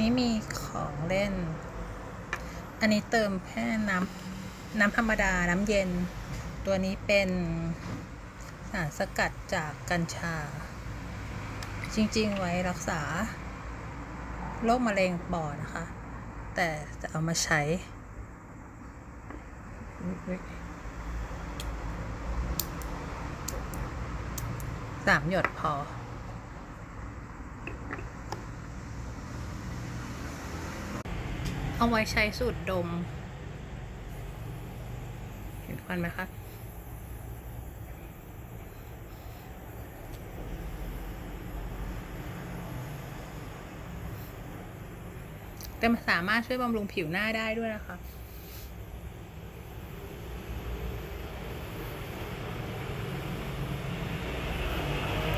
นี้มีของเล่น อันนี้เติมแค่น้ำน้ำธรรมดาน้ำเย็น ตัวนี้เป็นสารสกัดจากกัญชา จริงๆ ไว้รักษาโรคมะเร็งปอดนะคะ แต่จะเอามาใช้ สามหยดพอ เอาไว้ใช้สูตรดม เห็นควันไหมคะแต่มันสามารถช่วยบำรุงผิวหน้าได้ด้วยนะคะ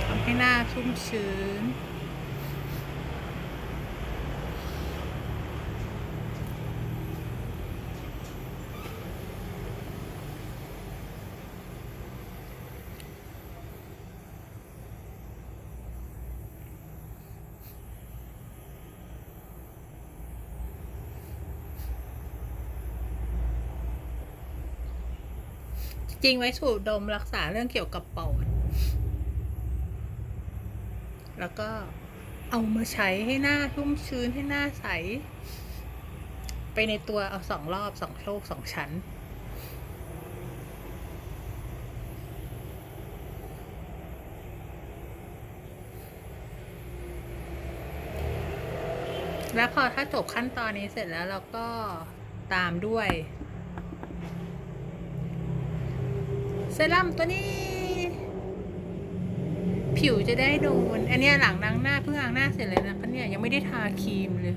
ทำให้หน้าชุ่มชื้น จริงไว้สูดดมรักษาเรื่องเกี่ยวกับปอด แล้วก็เอามาใช้ให้หน้าชุ่มชื้นให้หน้าใส ไปในตัวเอาสองรอบสองโชคสองชั้น แล้วพอถ้าจบขั้นตอนนี้เสร็จแล้วเราก็ตามด้วย เซรั่มตัวนี้ ผิวจะได้โดน อันนี้หลังล้างหน้าเพิ่งล้างหน้าเสร็จเลยนะคะเนี่ยยังไม่ได้ทาครีมเลย